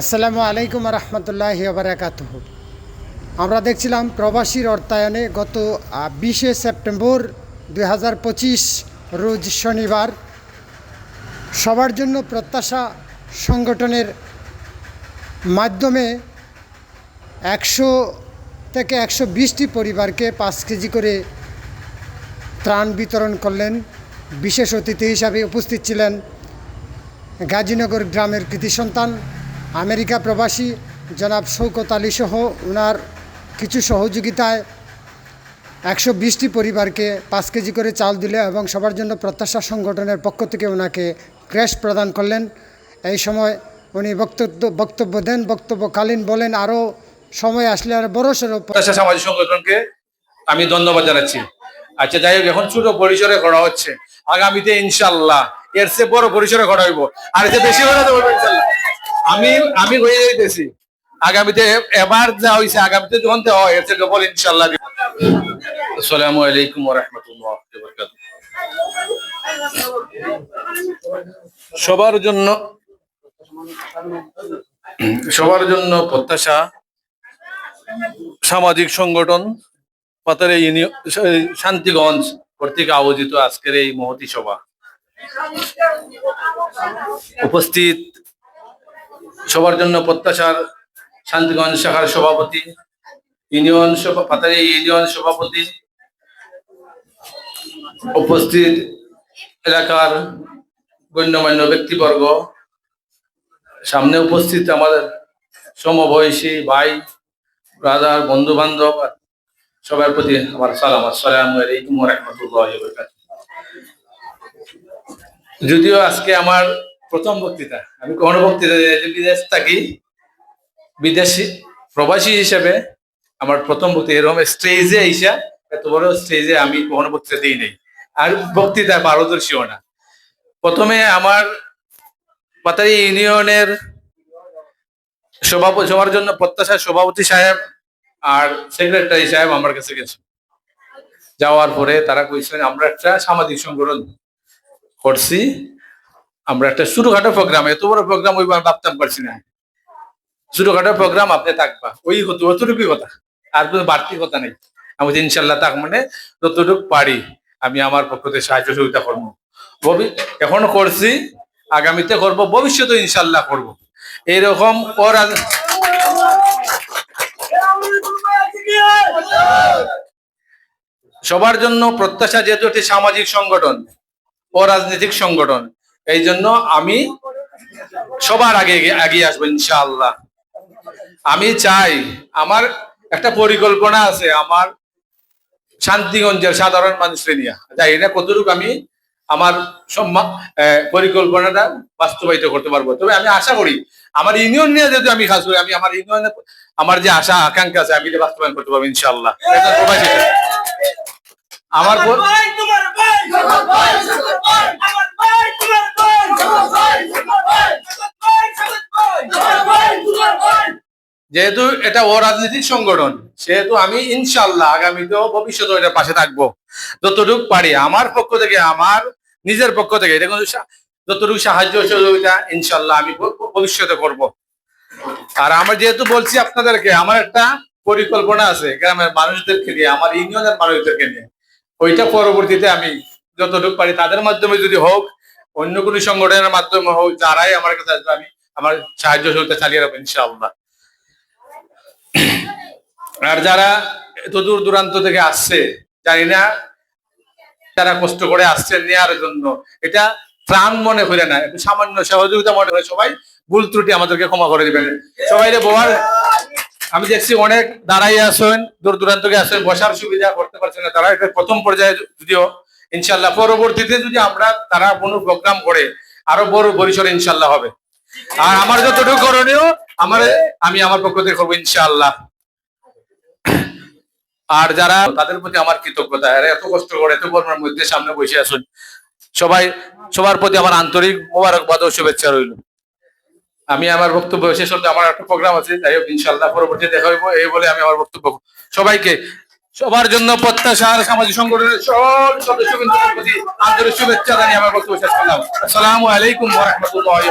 আসসালামু আলাইকুম রহমতুল্লাহ বারাকাত আমরা দেখছিলাম প্রবাসীর অর্থায়নে গত বিশে সেপ্টেম্বর দুই হাজার পঁচিশ, রোজ শনিবার, সবার জন্য প্রত্যাশা সংগঠনের মাধ্যমে একশো থেকে একশো বিশটি পরিবারকে পাঁচ কেজি করে ত্রাণ বিতরণ করলেন। বিশেষ অতিথি হিসাবে উপস্থিত ছিলেন গাজীনগর গ্রামের কৃতি সন্তান আমেরিকা প্রবাসী জনাব শৌকত আলী সহ ওনার কিছু সহযোগিতায় একশো বিশটি পরিবারকে পাঁচ কেজি করে চাল দিলে এবং সবার জন্য প্রত্যাশা সংগঠনের পক্ষ থেকে ওনাকে ক্র্যাশ প্রদান করলেন। এই সময় উনি বক্তব্য বক্তব্য দেন, বক্তব্যকালীন বলেন আরও সময় আসলে আর বড় সড়ো সামাজিক সংগঠনকে আমি ধন্যবাদ জানাচ্ছি। আচ্ছা যাই হোক, এখন ছোট পরিসরে করা হচ্ছে। আগামীতে ইনশাল্লাহ এর চেয়ে বড় পরিসরে করা হইব। আর এতে বেশি করে ইনশাল্লাহ আমি আমি হয়ে যাইতেছি। আগামীতে এবার যা হয়েছে আগামীতে যখন দেওয়া হয়, এর ডবল ইনশাল্লাহ। আসসালামু আলাইকুম রাহমাতুল্লাহি সবার জন্য সবার জন্য প্রত্যাশা, সামাজিক সংগঠন, পাতারে শান্তিগঞ্জ কর্তৃক আয়োজিত আজকের এই মহতি সভা। উপস্থিত সবার জন্য প্রত্যাশার শান্তিগঞ্জ শাখার সভাপতি, ইউনিয়ন পাতারে ইউনিয়ন সভাপতি উপস্থিত এলাকার গণ্যমান্য ব্যক্তিবর্গ। সামনে উপস্থিত আমাদের সমবয়সী ভাই, ব্রাদার বন্ধু বান্ধব সবার প্রতি আমার সালাম, আসসালামু যদিও আজকে আমার প্রথম বক্তৃতা। আমি কখনো বক্তৃতা বিদেশ থাকি, বিদেশি, প্রবাসী হিসেবে আমার প্রথম বক্তৃতা, এরকম স্টেজে আইসা, এত বড় স্টেজে আমি কখনো বক্তৃতা দিই নাই। আর বক্তৃতা পারদর্শীও না। প্রথমে আমার পাতারি ইউনিয়নের সভাপতি, সবার জন্য প্রত্যাশা সভাপতি সাহেব আর সেক্রেটারি সাহেব আমার কাছে গেছে। যাওয়ার পরে তারা কইছিলেন আমরা একটা সামাজিক সংগঠন করছি আমরা একটা ছোটখাটো প্রোগ্রাম এত বড় প্রোগ্রাম ওই আমি ভাবতাম পারছি না। ছোটখাটো প্রোগ্রাম আপনি থাকবা। ওই হতো, অতটুকুই কথা। আর কোনো বাড়তি কথা নেই। আমি ইনশাল্লাহ তাক মানে যতটুকু পারি, আমি আমার পক্ষ থেকে সাহায্য সহযোগিতা করব। এখন করছি, আগামীতে করব ভবিষ্যতে ইনশাল্লাহ করব। এইরকম করা সবার জন্য প্রত্যাশা যেহেতু একটি সামাজিক সংগঠন, অরাজনৈতিক সংগঠন এই জন্য আমি সবার আগে এগিয়ে- আসব ইনশাআল্লাহ। আমি চাই আমার একটা পরিকল্পনা আছে আমার শান্তিগঞ্জের সাধারণ মানুষকে নিয়ে। যাই না কতটুকু আমি আমার সম্মান পরিকল্পনাটা বাস্তবায়িত করতে পারব। তবে আমি আশা করি আমার ইউনিয়ন নিয়ে যদি আমি কাজ করি আমি আমার ইউনিয়নে আমার যে আশা আকাঙ্ক্ষা আছে আমি এটা বাস্তবায়ন করতে পারব ইনশাল্লাহ আমার পর- ভাই তোমার ভাই তোমার ভাই তোমার ভাই আমার ভাই তোমার ভাই তোমার ভাই তোমার ভাই তোমার ভাই তোমার ভাই তোমার ভাই যেহেতু এটা অরাজনৈতিক সংগঠন, সেহেতু আমি ইনশাল্লাহ আগামীতেও ভবিষ্যতে এটার পাশে থাকব। যতটুকু পারি আমার পক্ষ থেকে, আমার নিজের পক্ষ থেকে, এটা কিন্তু যতটুকু সাহায্য সহযোগিতা ইনশাল্লাহ আমি ভবিষ্যতে করব। আর আমার যেহেতু বলছি আপনাদেরকে, আমার একটা পরিকল্পনা আছে গ্রামের মানুষদেরকে নিয়ে, আমার ইউনিয়নের মানুষদেরকে নিয়ে। ওইটা পরবর্তীতে আমি যতটুকু পারি তাদের মাধ্যমে যদি হোক, অন্য কোনো সংগঠনের মাধ্যমে হোক, যারাই আমার কাছে আসবে, আমি আমার সাহায্য সহযোগিতা চালিয়ে রাখব ইনশাআল্লাহ। আর যারা এত দূর দূরান্ত থেকে আসছে, জানি না তারা কষ্ট করে আসছেন নেওয়ার জন্য। এটা প্রাণ মনে করে না, একটু সামান্য সহযোগিতা মনে করে সবাই ভুল ত্রুটি আমাদেরকে ক্ষমা করে দিবেন। সবাই বলার আমি দেখছি অনেক দাঁড়াই আসেন দূর দূরান্ত আসেন বসার সুবিধা করতে পারছেন না তারা। এটা প্রথম পর্যায়ে যদিও ইনশাল্লাহ পরবর্তীতে যদি আমরা তারা কোনো প্রোগ্রাম করে, আরও বড় পরিসরে ইনশাল্লাহ হবে। আর আমার যতটুকু করণীয়, আমার আমি আমার পক্ষ থেকে করব ইনশাআল্লাহ। আর যারা, তাদের প্রতি আমার কৃতজ্ঞতা। এরা এত কষ্ট করে, এত গরমের মধ্যে সামনে বসে আসুন সবাই, সবার প্রতি আমার আন্তরিক মোবারকবাদ ও শুভেচ্ছা রইল। আমি আমার বক্তব্য শেষ হতে আমার একটা প্রোগ্রাম আছে, যাই হোক ইনশাল্লাহ পরবর্তী দেখা হইব। এই বলে আমি আমার বক্তব্য সবাইকে, সবার জন্য প্রত্যাশার সামাজিক সংগঠনের সব সদস্যবৃন্দের প্রতি আন্তরিক শুভেচ্ছা জানিয়ে আমার বক্তব্য শেষ করলাম। আসসালামু আলাইকুম রাহমাতুল্লাহি